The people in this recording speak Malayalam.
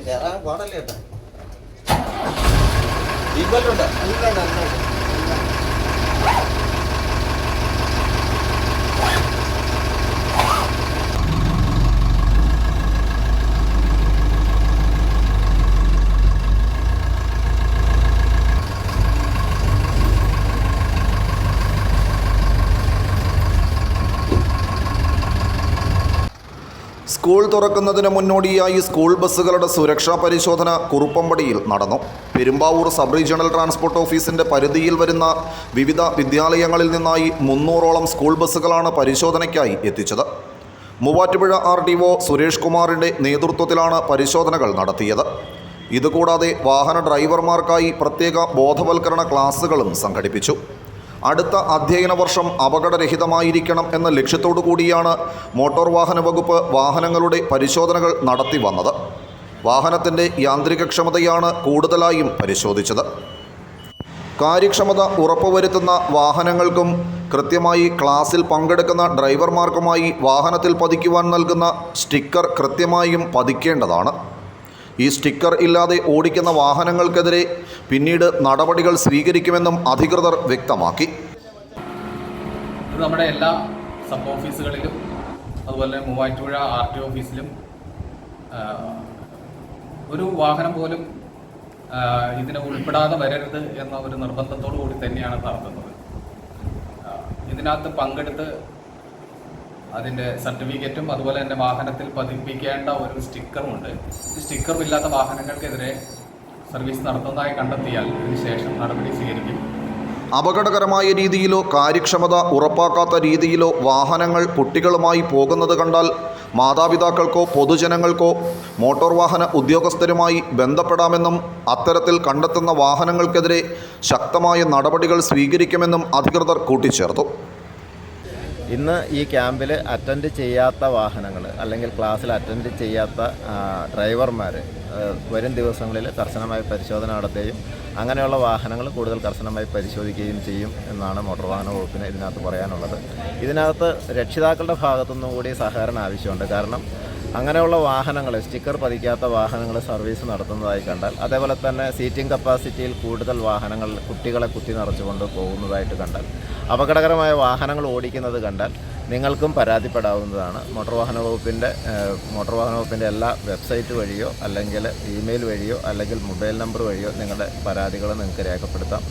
കയറാൻ പാടല്ലേ ഏട്ടാ? സീറ്റ് ബെൽറ്റ് സ്കൂൾ തുറക്കുന്നതിന് മുന്നോടിയായി സ്കൂൾ ബസ്സുകളുടെ സുരക്ഷാ പരിശോധന കുറുപ്പമ്പടിയിൽ നടന്നു. പെരുമ്പാവൂർ സബ് റീജിയണൽ ട്രാൻസ്പോർട്ട് ഓഫീസിന്റെ പരിധിയിൽ വരുന്ന വിവിധ വിദ്യാലയങ്ങളിൽ നിന്നായി മുന്നൂറോളം സ്കൂൾ ബസ്സുകളാണ് പരിശോധനയ്ക്കായി എത്തിച്ചത്. Muvattupuzha R D O Suresh കുമാറിന്റെ നേതൃത്വത്തിലാണ് പരിശോധനകൾ നടത്തിയത്. ഇതുകൂടാതെ വാഹന ഡ്രൈവർമാർക്കായി പ്രത്യേക ബോധവൽക്കരണ ക്ലാസുകളും സംഘടിപ്പിച്ചു. അടുത്ത അധ്യയന വർഷം അപകടരഹിതമായിരിക്കണം എന്ന ലക്ഷ്യത്തോടു കൂടിയാണ് മോട്ടോർ വാഹന വകുപ്പ് വാഹനങ്ങളുടെ പരിശോധനകൾ നടത്തി വന്നത്. വാഹനത്തിന്റെ യാന്ത്രികക്ഷമതയാണ് കൂടുതലായും പരിശോധിച്ചത്. കാര്യക്ഷമത ഉറപ്പുവരുത്തുന്ന വാഹനങ്ങൾക്കും കൃത്യമായി ക്ലാസ്സിൽ പങ്കെടുക്കുന്ന ഡ്രൈവർമാർക്കുമായി വാഹനത്തിൽ പതിക്കുവാൻ നൽകുന്ന സ്റ്റിക്കർ കൃത്യമായും പതിക്കേണ്ടതാണ്. ഈ സ്റ്റിക്കർ ഇല്ലാതെ ഓടിക്കുന്ന വാഹനങ്ങൾക്കെതിരെ പിന്നീട് നടപടികൾ സ്വീകരിക്കുമെന്നും അധികൃതർ വ്യക്തമാക്കി. നമ്മുടെ എല്ലാ സബ് ഓഫീസുകളിലും അതുപോലെ മൂവാറ്റുപുഴ ആർ ടി ഓഫീസിലും ഒരു വാഹനം പോലും ഇതിനെ ഉൾപ്പെടാതെ വരരുത് എന്ന ഒരു നിർബന്ധത്തോടു കൂടി തന്നെയാണ് നടത്തുന്നത്. ഇതിനകത്ത് പങ്കെടുത്ത് അതിന്റെ സർട്ടിഫിക്കറ്റും അതുപോലെ തന്നെ വാഹനത്തിൽ പതിപ്പിക്കേണ്ട ഒരു സ്റ്റിക്കറുമുണ്ട് ഈ സ്റ്റിക്കറും ഇല്ലാത്ത വാഹനങ്ങൾക്കെതിരെ സർവീസ് നടത്തുന്നതായി കണ്ടെത്തിയാൽ ഇതിന് ശേഷം നടപടി സ്വീകരിക്കും. അപകടകരമായ രീതിയിലോ കാര്യക്ഷമത ഉറപ്പാക്കാത്ത രീതിയിലോ വാഹനങ്ങൾ കുട്ടികളുമായി പോകുന്നത് കണ്ടാൽ മാതാപിതാക്കൾക്കോ പൊതുജനങ്ങൾക്കോ മോട്ടോർ വാഹന ഉദ്യോഗസ്ഥരുമായി ബന്ധപ്പെടാമെന്നും അത്തരത്തിൽ കണ്ടെത്തുന്ന വാഹനങ്ങൾക്കെതിരെ ശക്തമായ നടപടികൾ സ്വീകരിക്കുമെന്നും അധികൃതർ കൂട്ടിച്ചേർത്തു. ഇന്ന് ഈ ക്യാമ്പിൽ അറ്റൻഡ് ചെയ്യാത്ത വാഹനങ്ങൾ അല്ലെങ്കിൽ ക്ലാസ്സിൽ അറ്റൻഡ് ചെയ്യാത്ത ഡ്രൈവർമാർ വരും ദിവസങ്ങളിൽ കർശനമായി പരിശോധന നടത്തുകയും അങ്ങനെയുള്ള വാഹനങ്ങൾ കൂടുതൽ കർശനമായി പരിശോധിക്കുകയും ചെയ്യും എന്നാണ് മോട്ടോർ വാഹന വകുപ്പിന് ഇതിനകത്ത് പറയാനുള്ളത്. ഇതിനകത്ത് രക്ഷിതാക്കളുടെ ഭാഗത്തുനിന്നും കൂടി സഹകരണം ആവശ്യമുണ്ട്. കാരണം അങ്ങനെയുള്ള വാഹനങ്ങൾ സ്റ്റിക്കർ പതിക്കാത്ത വാഹനങ്ങൾ സർവീസ് നടത്തുന്നതായി കണ്ടാൽ അതേപോലെ തന്നെ സീറ്റിംഗ് കപ്പാസിറ്റിയിൽ കൂടുതൽ വാഹനങ്ങൾ കുട്ടികളെ കുത്തി നിറച്ചുകൊണ്ട് പോകുന്നതായിട്ട് കണ്ടാൽ അപകടകരമായ വാഹനങ്ങൾ ഓടിക്കുന്നത് കണ്ടാൽ നിങ്ങൾക്കും പരാതിപ്പെടാവുന്നതാണ്. മോട്ടോർ വാഹന വകുപ്പിന്റെ മോട്ടോർ വാഹന വകുപ്പിന്റെ എല്ലാ വെബ്സൈറ്റ് വഴിയോ അല്ലെങ്കിൽ ഇമെയിൽ വഴിയോ അല്ലെങ്കിൽ മൊബൈൽ നമ്പർ വഴിയോ നിങ്ങളുടെ പരാതികൾ നിങ്ങൾക്ക് രേഖപ്പെടുത്താം.